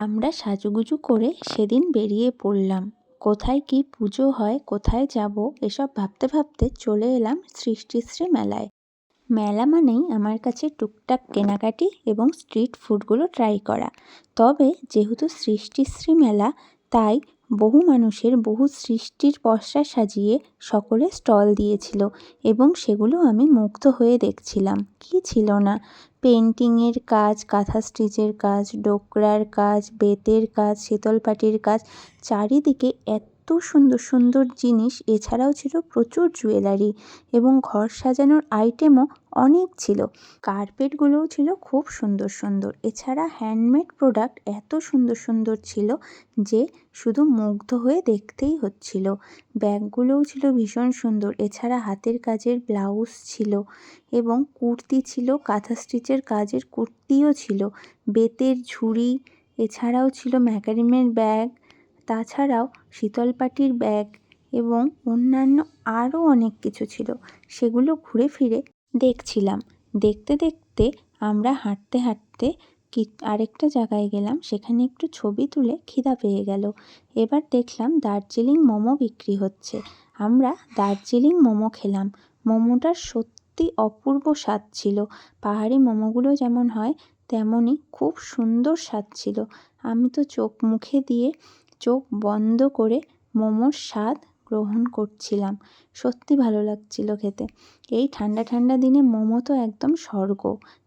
আমরা সাজুগুজু করে সেদিন বেরিয়ে পড়লাম। কোথায় কি পুজো হয়, কোথায় যাব, এসব ভাবতে ভাবতে চলে এলাম সৃষ্টিশ্রী মেলায়। মেলা মানেই আমার কাছে টুকটাক কেনাকাটি এবং স্ট্রিট ফুডগুলো ট্রাই করা। তবে যেহেতু সৃষ্টিশ্রী মেলা, তাই বহু মানুষের বহু সৃষ্টির পসরা সাজিয়ে সকলে স্টল দিয়েছিল এবং সেগুলো আমি মুগ্ধ হয়ে দেখছিলাম। কি ছিল না? পেন্টিংয়ের কাজ, কাঁথা স্টিচের কাজ, ডোকরার কাজ, বেতের কাজ, শীতল পাটির কাজ, চারিদিকে এত সুন্দর সুন্দর জিনিস, এছাড়াও ছিল প্রচুর জুয়েলারি এবং ঘর সাজানোর আইটেমও অনেক ছিল। কার্পেটগুলোও ছিল খুব সুন্দর সুন্দর। এছাড়া হ্যান্ডমেড প্রোডাক্ট এত সুন্দর সুন্দর ছিল যে শুধু মুগ্ধ হয়ে দেখতেই হচ্ছিল। ব্যাগগুলোও ছিল ভীষণ সুন্দর। এছাড়া হাতের কাজের ব্লাউজ ছিল এবং কুর্তি ছিল, কাঁথা স্টিচের কাজের কুর্তিও ছিল। বেতের ঝুড়ি, এছাড়াও ছিল ম্যাকারিমের ব্যাগ তাছাড়াও শীতল পাটির ব্যাগ এবং অন্যান্য আরও অনেক কিছু ছিল, সেগুলো ঘুরে ফিরে দেখছিলাম। দেখতে দেখতে আমরা হাঁটতে হাঁটতে কি আরেকটা জায়গায় গেলাম, সেখানে একটু ছবি তুলে খিদা পেয়ে গেল। এবার দেখলাম দার্জিলিং মোমো বিক্রি হচ্ছে। আমরা দার্জিলিং মোমো খেলাম। মোমোটার সত্যি অপূর্ব স্বাদ ছিল। পাহাড়ি মোমোগুলো যেমন হয়, তেমনই খুব সুন্দর স্বাদ ছিল। আমি তো চোখ মুখে দিয়ে চোখ বন্ধ করে মোমোর স্বাদ গ্রহণ করছিলাম। সত্যি ভালো লাগছিল খেতে। এই ঠান্ডা ঠান্ডা দিনে মোমো তো একদম স্বর্গ।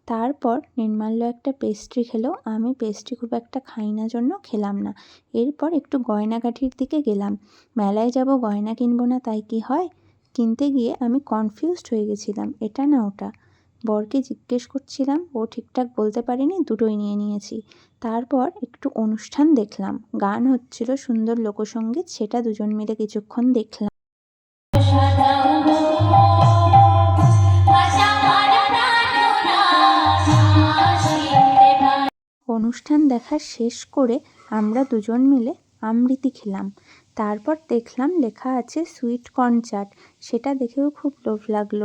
তারপর নির্মাল্য একটা পেস্ট্রি খেলো। আমি পেস্ট্রি খুব একটা খাই না জন্য খেলাম না। এরপর একটু গয়নাগাঠির দিকে গেলাম। মেলায় যাব, গয়না কিনবো না, তাই কি হয়? কিনতে গিয়ে আমি কনফিউজড হয়ে গেছিলাম। এটা না ওটা। বরকে জিজ্ঞেস করছিলাম, ও ঠিকঠাক বলতে পারেনি, দুটোই নিয়ে নিয়েছি। তারপর একটু অনুষ্ঠান দেখলাম। গান হচ্ছিল সুন্দর লোকসঙ্গীত, সেটা দুজন মিলে কিছুক্ষণ দেখলাম। অনুষ্ঠান দেখা শেষ করে আমরা দুজন মিলে আমৃতি খেলাম। তারপর দেখলাম লেখা আছে সুইট কর্ন চাট সেটা দেখেও খুব লোভ লাগল।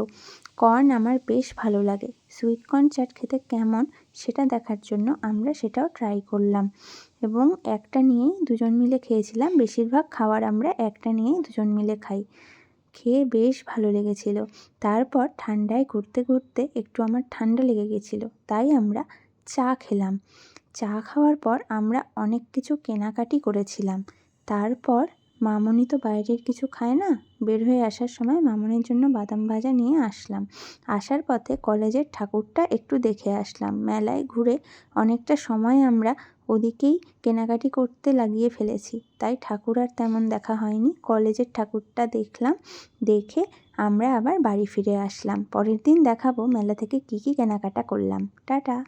কর্ন আমার বেশ ভালো লাগে। সুইট কর্ন চাট খেতে কেমন সেটা দেখার জন্য আমরা সেটাও ট্রাই করলাম। এবং একটা নিয়েই দুজন মিলে খেয়েছিলাম। বেশিরভাগ খাবার আমরা একটা নিয়েই দুজন মিলে খাই। খেয়ে বেশ ভালো লেগেছিল। তারপর ঠান্ডায় ঘুরতে ঘুরতে একটু আমার ঠান্ডা লেগে গেছিল। তাই আমরা চা খেলাম। চা খাওয়ার পর আমরা অনেক কিছু কেনাকাটি করেছিলাম। তারপর মামনি তো বাইরের কিছু খায় না। বের হয়ে আসার সময় মামনির জন্য বাদাম ভাজা নিয়ে আসলাম। আসার পথে কলেজের ঠাকুরটা একটু দেখে আসলাম। মেলায় ঘুরে অনেকটা সময় আমরা ওদিকেই কেনাকাটি করতে লাগিয়ে ফেলেছি। তাই ঠাকুর আর তেমন দেখা হয়নি। কলেজের ঠাকুরটা দেখলাম, দেখে আমরা আবার বাড়ি ফিরে আসলাম। পরের দিন দেখাবো মেলা থেকে কী কী কেনাকাটা করলাম। টাটা।